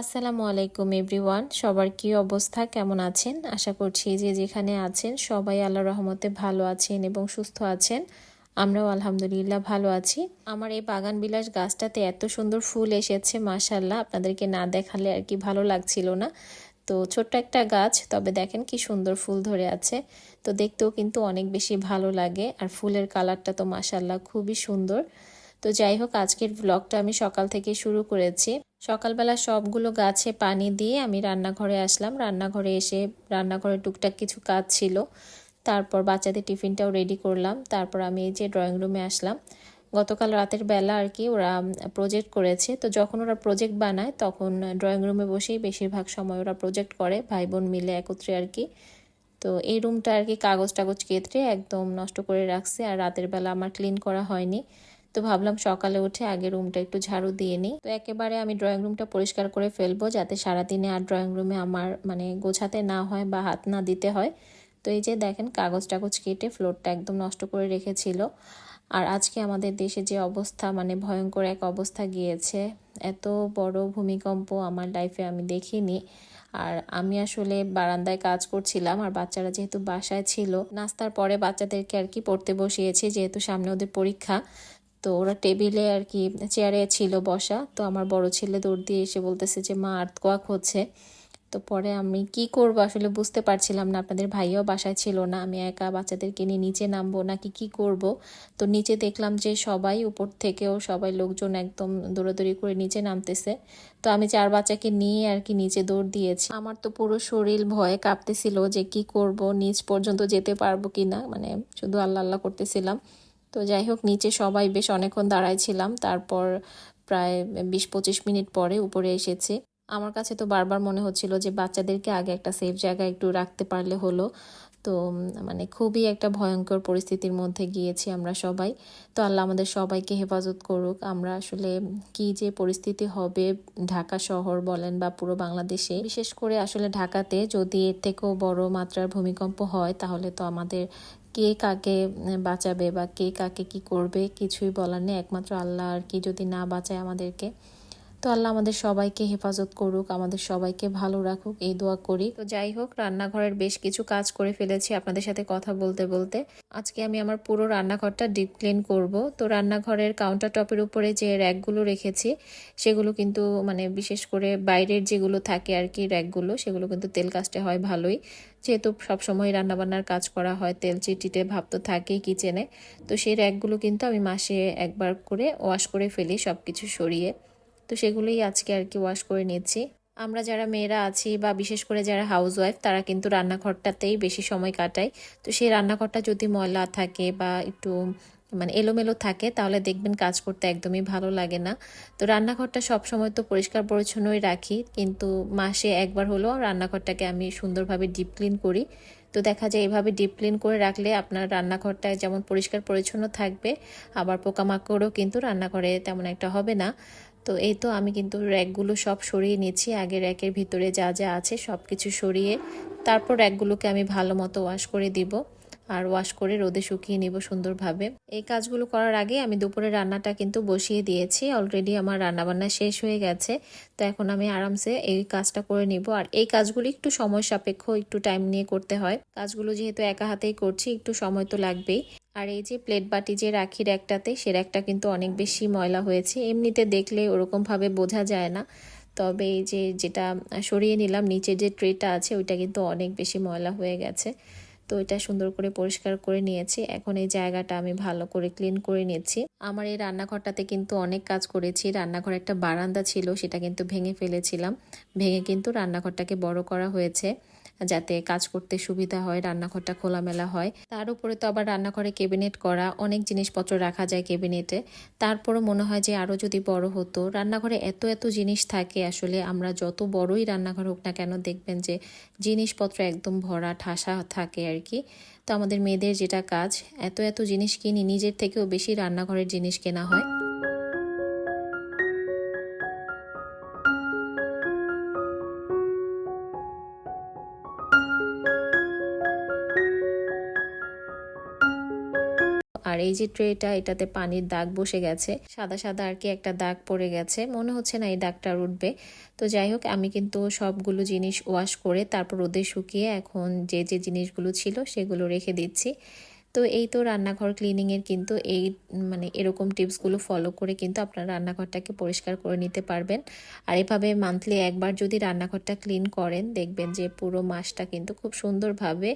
আসসালামু আলাইকুম, এভরিওয়ান। সবার কি অবস্থা? কেমন আছেন? আশা করছি যে যেখানে আছেন সবাই আল্লাহ রহমতে ভালো আছেন এবং সুস্থ আছেন। আমরাও আলহামদুলিল্লাহ ভালো আছি। আমার এই বাগান বিলাস গাছটাতে এত সুন্দর ফুল এসেছে মাশাল্লাহ আপনাদেরকে না দেখালে আর কি ভালো লাগছিল না। তো ছোট্ট একটা গাছ, তবে দেখেন কি সুন্দর ফুল ধরে আছে। তো দেখতেও কিন্তু অনেক বেশি ভালো লাগে। আর ফুলের কালারটা তো মাশাল্লাহ খুবই সুন্দর। তো যাই হোক, আজকের ব্লগটা আমি সকাল থেকে শুরু করেছি। সকালবেলা সবগুলো গাছে পানি দিয়ে আমি রান্নাঘরে আসলাম। রান্নাঘরে এসে রান্নাঘরে টুকটাক কিছু কাজ ছিল। তারপর বাচ্চাদের টিফিনটাও রেডি করলাম। তারপর আমি এই যে ড্রয়িং রুমে আসলাম। গতকাল রাতের বেলা আর কি ওরা প্রজেক্ট করেছে। তো যখন ওরা প্রজেক্ট বানায়, তখন ড্রয়িং রুমে বসেই বেশিরভাগ সময় ওরা প্রজেক্ট করে ভাই বোন মিলে একত্রে আর কি। তো এই রুমটা আর কি কাগজ টাগজ কেটে একদম নষ্ট করে রাখছে। আর রাতের বেলা আমার ক্লিন করা হয়নি। তো ভাবলাম সকালে উঠে আগে রুমটা একটু ঝাড়ু দিয়ে নিই। তো একেবারে আমি ড্রয়িং রুমটা পরিষ্কার করে ফেলব যাতে সারাদিনে আর ড্রয়িং রুমে আমার মানে গোছাতে না হয় বা হাত না দিতে হয়। তো এই যে দেখেন কাগজ টাগজ কেটে ফ্লোরটা একদম নষ্ট করে রেখেছিল। আর আজকে আমাদের দেশে যে অবস্থা মানে ভয়ঙ্কর এক অবস্থা গিয়েছে। এত বড় ভূমিকম্প আমার লাইফে আমি দেখিনি। আর আমি আসলে বারান্দায় কাজ করছিলাম, আর বাচ্চারা যেহেতু বাসায় ছিল, নাস্তার পরে বাচ্চাদেরকে আর কি পড়তে বসিয়েছি, যেহেতু সামনে ওদের পরীক্ষা। তো ওরা টেবিলে আর কি চেয়ারে ছিল বসা। তো আমার বড় ছেলে দৌড় দিয়ে এসে বলতেছে যে, মা কোয়াক হচ্ছে। তো পরে আমি কি করব আসলে বুঝতে পারছিলাম না। আপনাদের ভাইও বাসায় ছিল না, আমি একা বাচ্চাদেরকে নিয়ে নিচে নামবো নাকি কি করব? তো নিচে দেখলাম যে সবাই উপর থেকেও সবাই লোকজন একদম দৌড়াদৌড়ি করে নিচে নামতেছে। তো আমি চার বাচ্চাকে নিয়ে আর কি নিচে দৌড় দিয়েছি। আমার তো পুরো শরীর ভয়ে কাঁপতেছিল যে কি করব, নিচ পর্যন্ত যেতে পারব কি না মানে শুধু আল্লাহ আল্লাহ করতেছিলাম। তো যাই হোক, নিচে সবাই বেশ অনেকক্ষণ দাঁড়ায় ছিলাম। তারপর প্রায় বিশ পঁচিশ মিনিট পরে উপরে এসেছি। আমার কাছে তো বারবার মনে হচ্ছিল যে বাচ্চাদেরকে আগে একটা সেফ জায়গায় একটু রাখতে পারলে হলো। তো মানে খুবই একটা ভয়ঙ্কর পরিস্থিতির মধ্যে গিয়েছি আমরা সবাই। তো আল্লাহ আমাদের সবাইকে হেফাজত করুক। আমরা আসলে কি যে পরিস্থিতি হবে ঢাকা শহর বলেন বা পুরো বাংলাদেশে, বিশেষ করে আসলে ঢাকাতে যদি এর থেকেও বড় মাত্রার ভূমিকম্প হয়, তাহলে তো আমাদের কে কাকে বাঁচাবে বা কে কাকে কি করবে কিছুই বলার নেই। একমাত্র আল্লাহ আর কি যদি না বাঁচায় আমাদেরকে। তো আল্লাহ আমাদের সবাইকে হেফাজত করুক, আমাদের সবাইকে ভালো রাখুক, এই দোয়া করি। তো যাই হোক, রান্নাঘরের বেশ কিছু কাজ করে ফেলেছি আপনাদের সাথে কথা বলতে বলতে। আজকে আমি আমার পুরো রান্নাঘরটা ডিপ ক্লিন করব। তো রান্নাঘরের কাউন্টার টপের উপরে যে র্যাকগুলো রেখেছি, সেগুলো কিন্তু মানে বিশেষ করে বাইরের যেগুলো থাকে আর কি র্যাকগুলো, সেগুলো কিন্তু তেল কাজটা হয় ভালোই। যেহেতু সবসময় রান্নাবান্নার কাজ করা হয়, তেল চিটিতে ভাব তো থাকেই কিচেনে। তো সেই র্যাকগুলো কিন্তু আমি মাসে একবার করে ওয়াশ করে ফেলি সব কিছু সরিয়ে। তো সেগুলোই আজকে আর কি ওয়াশ করে নিচ্ছি। আমরা যারা মেয়েরা আছি বা বিশেষ করে যারা হাউস ওয়াইফ তারা কিন্তু রান্নাঘরটাতেই বেশি সময় কাটায় তো সেই রান্নাঘরটা যদি ময়লা থাকে বা একটু মানে এলোমেলো থাকে, তাহলে দেখবেন কাজ করতে একদমই ভালো লাগে না। তো রান্নাঘরটা সবসময় তো পরিষ্কার পরিচ্ছন্নই রাখি, কিন্তু মাসে একবার হলেও রান্নাঘরটাকে আমি সুন্দরভাবে ডিপ ক্লিন করি। তো দেখা যায় এভাবে ডিপ ক্লিন করে রাখলে আপনার রান্নাঘরটা যেমন পরিষ্কার পরিচ্ছন্ন থাকবে, আবার পোকামাকড়ও কিন্তু রান্নাঘরে তেমন একটা হবে না। তো এই তো আমি কিন্তু র্যাকগুলো সব সরিয়ে নিয়েছি আগে র্যাকের ভিতরে যা যা আছে সব কিছু সরিয়ে তারপর র্যাকগুলোকে আমি ভালো মতো ওয়াশ করে দিব। আর ওয়াশ করে রোদে শুকিয়ে নেব সুন্দরভাবে। এই কাজগুলো করার আগে আমি দুপুরে রান্নাটা কিন্তু বসিয়ে দিয়েছি। অলরেডি আমার রান্নাবান্না শেষ হয়ে গেছে। তো এখন আমি আরামসে এই কাজটা করে নিব। আর এই কাজগুলি একটু সময় সাপেক্ষ, একটু টাইম নিয়ে করতে হয়। কাজগুলো যেহেতু একা হাতেই করছি, একটু সময় তো লাগবেই। আর এই যে প্লেট বাটি যে রাখি র্যাকটাতে, সে র্যাকটা কিন্তু অনেক বেশি ময়লা হয়েছে। এমনিতে দেখলে ওরকমভাবে বোঝা যায় না। তবে এই যে যেটা সরিয়ে নিলাম, নিচে যে ট্রেটা আছে, ওইটা কিন্তু অনেক বেশি ময়লা হয়ে গেছে। তো এটা সুন্দর করে পরিষ্কার করে নিয়েছি। এখন এই জায়গাটা আমি ভালো করে ক্লিন করে নিয়েছি। আমার এই রান্নাঘরটাতে কিন্তু অনেক কাজ করেছি। রান্নাঘর একটা বারান্দা ছিল, সেটা কিন্তু ভেঙে ফেলেছিলাম। ভেঙে কিন্তু রান্নাঘরটাকে বড় করা হয়েছে। যাতে কাজ করতে সুবিধা হয়, রান্নাঘরটা খোলামেলা হয়। তার উপরে তো আবার রান্নাঘরে কেবিনেট করা, অনেক জিনিসপত্র রাখা যায় কেবিনেটে তারপরও মনে হয় যে আরও যদি বড় হতো, রান্নাঘরে এত এত জিনিস থাকে আসলে, আমরা যত বড়ই রান্নাঘর হোক না কেন দেখবেন যে জিনিসপত্র একদম ভরা, ঠাসা থাকে আর কি তো আমাদের মেয়েদের যেটা কাজ, এত এত জিনিস কিনি, নিজের থেকেও বেশি রান্নাঘরের জিনিস কেনা হয়। আর এই যে ট্রেটা, এটাতে পানির দাগ বসে গেছে। সাদা সাদা আর কি একটা দাগ পড়ে গেছে। মনে হচ্ছে না এই দাগটা উঠবে। তো যাই হোক, আমি কিন্তু সবগুলো জিনিস ওয়াশ করে তারপর রোদে শুকিয়ে এখন যে যে জিনিসগুলো ছিল সেগুলো রেখে দিচ্ছি। তো এই তো রান্নাঘর ক্লিনিংয়ের কিন্তু এই মানে এরকম টিপসগুলো ফলো করে কিন্তু আপনার রান্নাঘরটাকে পরিষ্কার করে নিতে পারবেন। আর এভাবে মান্থলি একবার যদি রান্নাঘরটা ক্লিন করেন, দেখবেন যে পুরো মাসটা কিন্তু খুব সুন্দরভাবে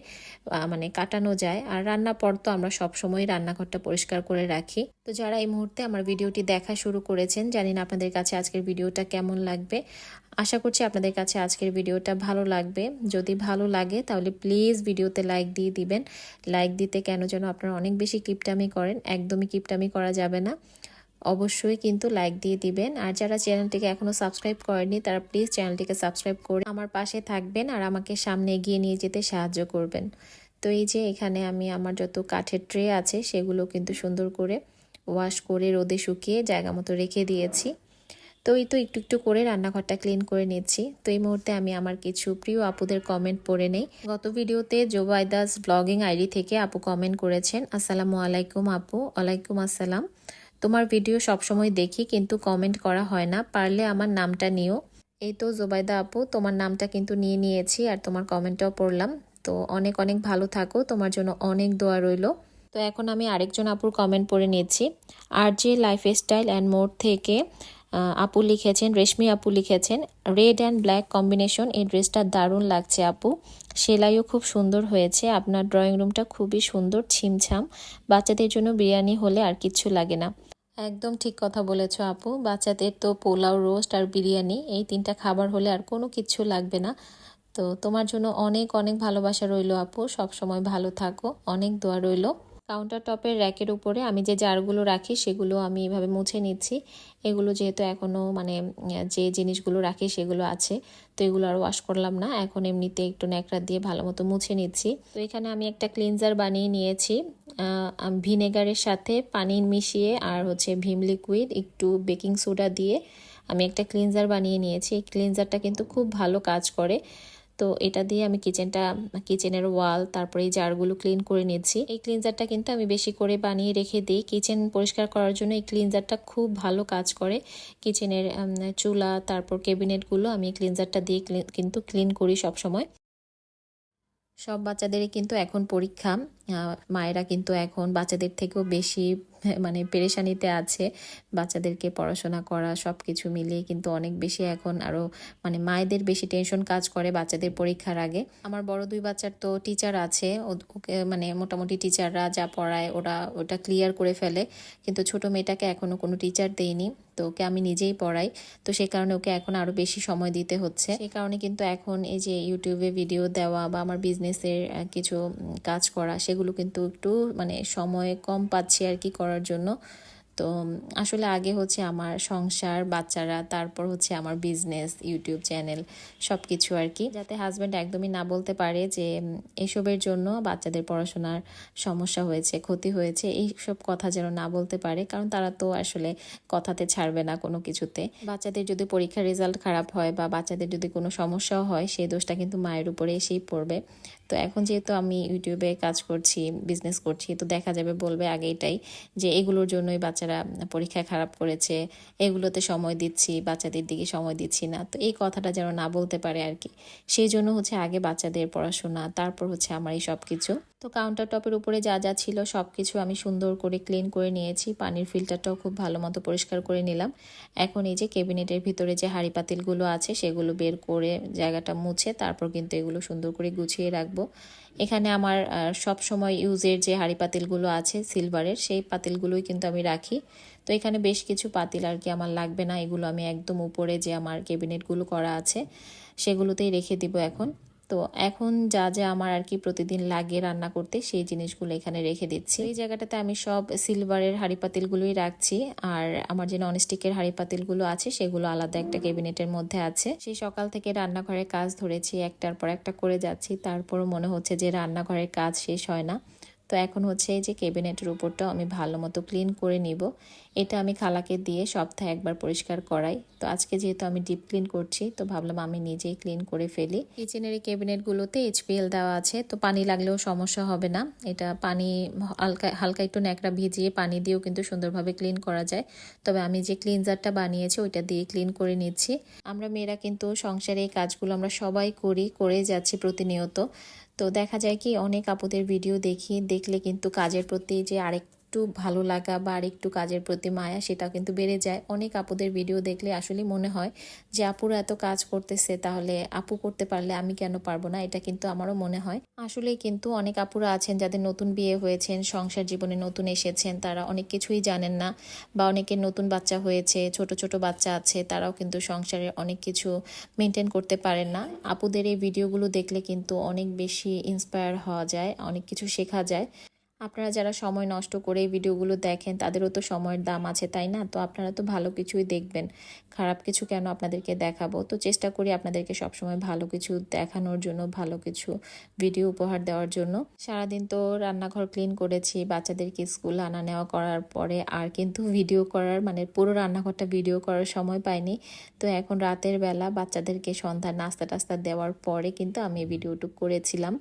মানে কাটানো যায়। আর রান্নার পর তো আমরা সবসময় রান্নাঘরটা পরিষ্কার করে রাখি। তো যারা এই মুহূর্তে আমার ভিডিওটি দেখা শুরু করেছেন জানি না আপনাদের কাছে আজকের ভিডিওটা কেমন লাগবে। আশা করছি আপনাদের কাছে আজকের ভিডিওটা ভালো লাগবে। যদি ভালো লাগে, তাহলে প্লিজ ভিডিওতে লাইক দিয়ে দিবেন। লাইক দিতে কেন যেন আপনারা অনেক বেশি কিপটামি করেন। একদমই কিপটামি করা যাবে না। অবশ্যই কিন্তু লাইক দিয়ে দিবেন। আর যারা চ্যানেলটিকে এখনও সাবস্ক্রাইব করেনি তারা প্লিজ চ্যানেলটিকে সাবস্ক্রাইব করে আমার পাশে থাকবেন আর আমাকে সামনে এগিয়ে নিয়ে যেতে সাহায্য করবেন। তো এই যে এখানে আমি আমার যত কাঠের ট্রে আছে, সেগুলো কিন্তু সুন্দর করে ওয়াশ করে রোদে শুকিয়ে জায়গা মতো রেখে দিয়েছি। তো এই তো একটু একটু করে রান্নাঘরটা ক্লিন করে নিচ্ছি। তো এই মুহূর্তে আমি আমার কিছু প্রিয় আপুদের কমেন্ট পড়ে নেই। গত ভিডিওতে জোবাইদাস ব্লগিং আইডি থেকে আপু কমেন্ট করেছেন, আসসালামু আলাইকুম আপু, ওয়ালাইকুম আসসালাম। তোমার ভিডিও সবসময় দেখি কিন্তু কমেন্ট করা হয় না, পারলে আমার নামটা নিও। এই তো জোবাইদা আপু, তোমার নামটা কিন্তু নিয়ে নিয়েছি আর তোমার কমেন্টটাও পড়লাম। তো অনেক অনেক ভালো থাকো, তোমার জন্য অনেক দোয়া রইল। তো এখন আমি আরেকজন আপুর কমেন্ট পড়ে নিচ্ছি। আর যে লাইফ স্টাইল অ্যান্ড মোড থেকে আপু লিখেছেন, রেশমি আপু লিখেছেন রেড অ্যান্ড ব্ল্যাক কম্বিনেশন এই ড্রেসটা দারুণ লাগছে আপু। সেলাইও খুব সুন্দর হয়েছে, আপনার ড্রয়িং রুমটা খুবই সুন্দর, ছিমছাম। বাচ্চাদের জন্য বিরিয়ানি হলে আর কিচ্ছু লাগে না। একদম ঠিক কথা বলেছ আপু, বাচ্চাদের তো পোলাও, রোস্ট আর বিরিয়ানি, এই তিনটা খাবার হলে আর কোনো কিচ্ছু লাগবে না। তো তোমার জন্য অনেক অনেক ভালোবাসা রইল আপু সব সময় ভালো থাকো, অনেক দোয়া রইল। কাউন্টার টপের র্যাকের উপরে আমি যে জারগুলো রাখি সেগুলো আমি এভাবে মুছে নিচ্ছি। এগুলো যেহেতু এখনও মানে যে জিনিসগুলো রাখি সেগুলো আছে, তো এগুলো আর ওয়াশ করলাম না। এখন এমনিতে একটু ন্যাকড়া দিয়ে ভালো মতো মুছে নিচ্ছি। তো এখানে আমি একটা ক্লিনজার বানিয়ে নিয়েছি। ভিনেগারের সাথে পানি মিশিয়ে আর হচ্ছে ভিম লিকুইড একটু বেকিং সোডা দিয়ে আমি একটা ক্লিনজার বানিয়ে নিয়েছি। এই ক্লিনজারটা কিন্তু খুব ভালো কাজ করে। তো এটা দিয়ে আমি কিচেনটা কিচেনের ওয়াল তারপরে এই জারগুলো ক্লিন করে নিচ্ছি এই ক্লিনজারটা কিন্তু আমি বেশি করে বানিয়ে রেখে দিই। কিচেন পরিষ্কার করার জন্য এই ক্লিনজারটা খুব ভালো কাজ করে। কিচেনের চুলা, তারপর ক্যাবিনেটগুলো আমি ক্লিনজারটা দিয়ে কিন্তু ক্লিন করি সব সময় সব বাচ্চাদেরই কিন্তু এখন পরীক্ষা। মায়েরা কিন্তু এখন বাচ্চাদের থেকেও বেশি মানে পেরেশানিতে আছে। বাচ্চাদেরকে পড়াশোনা করা সব কিছু মিলিয়ে কিন্তু অনেক বেশি এখন আরও মানে মায়েদের বেশি টেনশন কাজ করে বাচ্চাদের পরীক্ষার আগে। আমার বড় দুই বাচ্চার তো টিচার আছে। ওকে মানে মোটামুটি টিচাররা যা পড়ায় ওরা ওটা ক্লিয়ার করে ফেলে। কিন্তু ছোট মেয়েটাকে এখনও কোনো টিচার দেয়নি। তো ওকে আমি নিজেই পড়াই। তো সেই কারণে ওকে এখন আরও বেশি সময় দিতে হচ্ছে। সেই কারণে কিন্তু এখন এই যে ইউটিউবে ভিডিও দেওয়া বা আমার বিজনেসের কিছু কাজ করা, সেগুলো কিন্তু একটু মানে সময় কম পাচ্ছি আর কি করার জন্য। তো আসলে আগে হচ্ছে আমার সংসার, বাচ্চারা, তারপর হচ্ছে আমার বিজনেস ইউটিউব চ্যানেল সব কিছু আর কি। যাতে হাজব্যান্ড একদমই না বলতে পারে যে এসবের জন্য বাচ্চাদের পড়াশোনার সমস্যা হয়েছে, ক্ষতি হয়েছে এই সব কথা যেন না বলতে পারে। কারণ তারা তো আসলে কথাতে ছাড়বে না কোনো কিছুতে। বাচ্চাদের যদি পরীক্ষার রেজাল্ট খারাপ হয় বা বাচ্চাদের যদি কোনো সমস্যাও হয়, সেই দোষটা কিন্তু মায়ের উপরে এসেই পড়বে। তো এখন যেহেতু আমি ইউটিউবে কাজ করছি বিজনেস করছি, তো দেখা যাবে বলবে আগে এটাই যে, এগুলোর জন্যই বাচ্চারা পরীক্ষায় খারাপ করেছে, এগুলোতে সময় দিচ্ছি, বাচ্চাদের দিকে সময় দিচ্ছি না। তো এই কথাটা যেন না বলতে পারে আর কি। সেই জন্য হচ্ছে আগে বাচ্চাদের পড়াশোনা, তারপর হচ্ছে আমার এই সব কিছু তো কাউন্টার টপের উপরে যা যা ছিল সব কিছু আমি সুন্দর করে ক্লিন করে নিয়েছি। পানির ফিল্টারটাও খুব ভালো মতো পরিষ্কার করে নিলাম। এখন এই যে ক্যাবিনেটের ভিতরে যে হাঁড়ি পাতিলগুলো আছে, সেগুলো বের করে জায়গাটা মুছে, তারপর কিন্তু এগুলো সুন্দর করে গুছিয়ে রাখব। এখানে আমার সব সময় ইউজের যে হাঁড়ি পাতিলগুলো আছে সিলভারের সেই পাতিলগুলোই কিন্তু আমি রাখি। তো এখানে বেশ কিছু পাতিল আর কি আমার লাগবে না। এগুলো আমি একদম উপরে যে আমার ক্যাবিনেটগুলো করা আছে, সেগুলোতেই রেখে দিব এখন। তো এখন যা যা আমার আর কি প্রতিদিন লাগে রান্না করতে, সেই জিনিসগুলো এখানে রেখে দিচ্ছি। এই জায়গাটাতে আমি সব সিলভারের হাঁড়ি পাতিলগুলোই রাখছি। আর আমার যে ননস্টিকের হাঁড়ি পাতিলগুলো আছে, সেগুলো আলাদা একটা ক্যাবিনেটের মধ্যে আছে। সেই সকাল থেকে রান্নাঘরে কাজ ধরেছি, একটার পর একটা করে যাচ্ছি। তারপরও মনে হচ্ছে যে রান্নাঘরের কাজ শেষ হয় না। তো এখন হচ্ছে এই যে ক্যাবিনেটের উপরটাও আমি ভালো মতো ক্লিন করে নিব। এটা আমি খালাকে দিয়ে সপ্তাহে একবার পরিষ্কার করাই। তো আজকে যেহেতু আমি ডিপ ক্লিন করছি, তো ভাবলাম আমি নিজেই ক্লিন করে ফেলি। কিচেনের এই ক্যাবিনেটগুলোতে এইচপিএল দেওয়া আছে, তো পানি লাগলেও সমস্যা হবে না। এটা পানি হালকা হালকা একটু ন্যাকড়া ভিজিয়ে পানি দিয়েও কিন্তু সুন্দরভাবে ক্লিন করা যায়। তবে আমি যে ক্লিনজারটা বানিয়েছি, ওইটা দিয়ে ক্লিন করে নিচ্ছি। আমরা মেয়েরা কিন্তু সংসারে এই কাজগুলো আমরা সবাই করি করে যাচ্ছি প্রতিনিয়ত। তো দেখা যায় কি অনেক আপুদের ভিডিও দেখি দেখলে কিন্তু কাজের প্রতি যে আরেক একটু ভালো লাগা বা আর একটু কাজের প্রতি মায়া সেটা কিন্তু বেড়ে যায়। অনেক আপুদের ভিডিও দেখলে আসলে মনে হয় যে, আপুরা এত কাজ করতেছে, তাহলে আপু করতে পারলে আমি কেন পারব না? এটা কিন্তু আমারও মনে হয়। আসলেই কিন্তু অনেক আপুরা আছেন যাদের নতুন বিয়ে হয়েছেন, সংসার জীবনে নতুন এসেছেন, তারা অনেক কিছুই জানেন না বা অনেকের নতুন বাচ্চা হয়েছে, ছোট ছোট বাচ্চা আছে, তারাও কিন্তু সংসারে অনেক কিছু মেনটেন করতে পারেন না। আপুদের এই ভিডিওগুলো দেখলে কিন্তু অনেক বেশি ইন্সপায়ার হওয়া যায়, অনেক কিছু শেখা যায়। আপনারা যারা সময় নষ্ট করে এই ভিডিওগুলো দেখেন, তাদেরও তো সময়ের দাম আছে, তাই না? তো আপনারা তো ভালো কিছুই দেখবেন। খারাপ কিছু কেন আপনাদেরকে দেখাবো? তো চেষ্টা করি আপনাদেরকে সবসময় ভালো কিছু দেখানোর জন্য, ভালো কিছু ভিডিও উপহার দেওয়ার জন্য। সারাদিন তো রান্নাঘর ক্লিন করেছি, বাচ্চাদেরকে স্কুল আনা নেওয়া করার পরে আর কিন্তু ভিডিও করার মানে পুরো রান্নাঘরটা ভিডিও করার সময় পাইনি। তো এখন রাতের বেলা বাচ্চাদেরকে সন্ধ্যার নাস্তা টাস্তা দেওয়ার পরে কিন্তু আমি ভিডিওটুক করেছিলাম।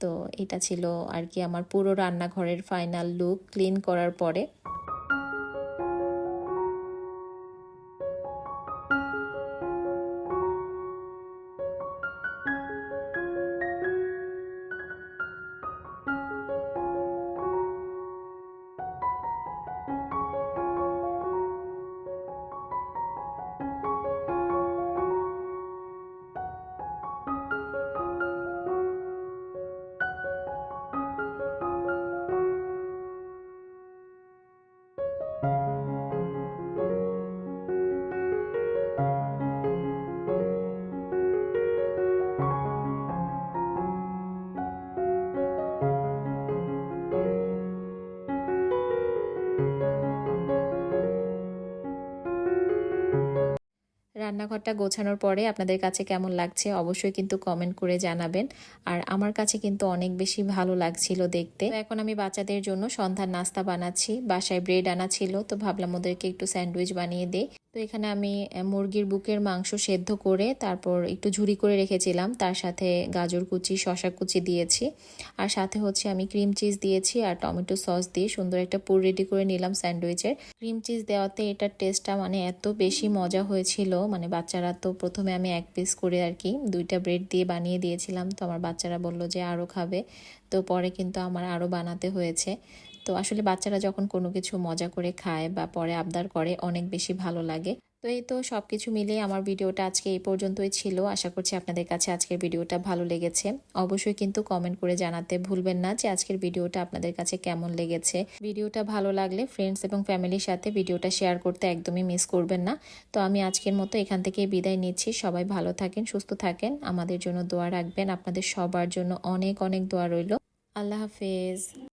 তো এটা ছিল আর কি আমার পুরো রান্নাঘরের ফাইনাল লুক ক্লিন করার পরে। রান্নাঘরটা গোছানোর পরে আপনাদের কাছে কেমন লাগছে অবশ্যই কিন্তু কমেন্ট করে জানাবেন। আর আমার কাছে কিন্তু অনেক বেশি ভালো লাগছিল দেখতে। এখন আমি বাচ্চাদের জন্য সন্ধ্যার নাস্তা বানাচ্ছি। বাসায় ব্রেড আনা ছিল, তো ভাবলাম ওদেরকে একটু স্যান্ডউইচ বানিয়ে দেই। তো এখানে আমি মুরগির বুকের মাংস সেদ্ধ করে তারপর একটু ঝুরি করে রেখেছিলাম। তার সাথে গাজর কুচি শশা কুচি দিয়েছি। আর সাথে হচ্ছে আমি ক্রিম চিজ দিয়েছি আর টমেটো সস দিয়ে সুন্দর একটা পুর রেডি করে নিলাম স্যান্ডউইচের। ক্রিম চিজ দেওয়াতে এটার টেস্টটা মানে এত বেশি মজা হয়েছিল। মানে বাচ্চারা তো প্রথমে আমি এক পিস করে আর কি দুইটা ব্রেড দিয়ে বানিয়ে দিয়েছিলাম। তো আমার বাচ্চারা বলল যে আরও খাবে। তো পরে কিন্তু আমার আরও বানাতে হয়েছে। তো আসলে বাচ্চারা যখন কোনো কিছু মজা করে খায় বা পরে আবদার করে, অনেক বেশি ভালো লাগে। তো এই তো সব কিছু মিলিয়ে আমার ভিডিওটা আজকে এই পর্যন্তই ছিল। আশা করছি আপনাদের কাছে আজকের ভিডিওটা ভালো লেগেছে। অবশ্যই কিন্তু কমেন্ট করে জানাতে ভুলবেন না যে আজকের ভিডিওটা আপনাদের কাছে কেমন লেগেছে। ভিডিওটা ভালো লাগলে ফ্রেন্ডস এবং ফ্যামিলির সাথে ভিডিওটা শেয়ার করতে একদমই মিস করবেন না। তো আমি আজকের মতো এখান থেকে বিদায় নিচ্ছি। সবাই ভালো থাকেন, সুস্থ থাকেন। আমাদের জন্য দোয়া রাখবেন। আপনাদের সবার জন্য অনেক অনেক দোয়া রইল। আল্লাহ হাফেজ।